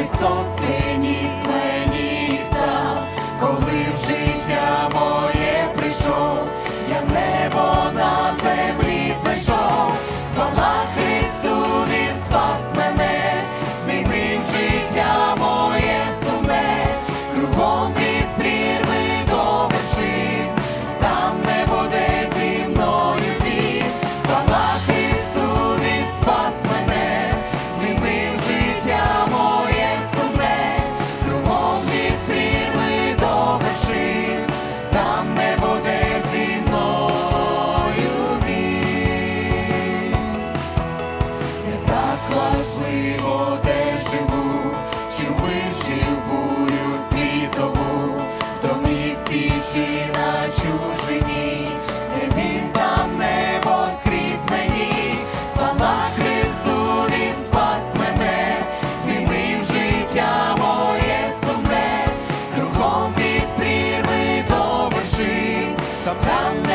Христос приніс мені все, коли в життя моє прийшов, я небо на землі знайшов, хвала Христу, він спас мене, змінив життя моє сумне, кругом важливо, де живу, чи в в бурю світову, в домівці чи на чужині, де він там небо скрізь мені, хвала Христу, він спас мене, змінив життя моє сумне, кругом від прірви до вершин, там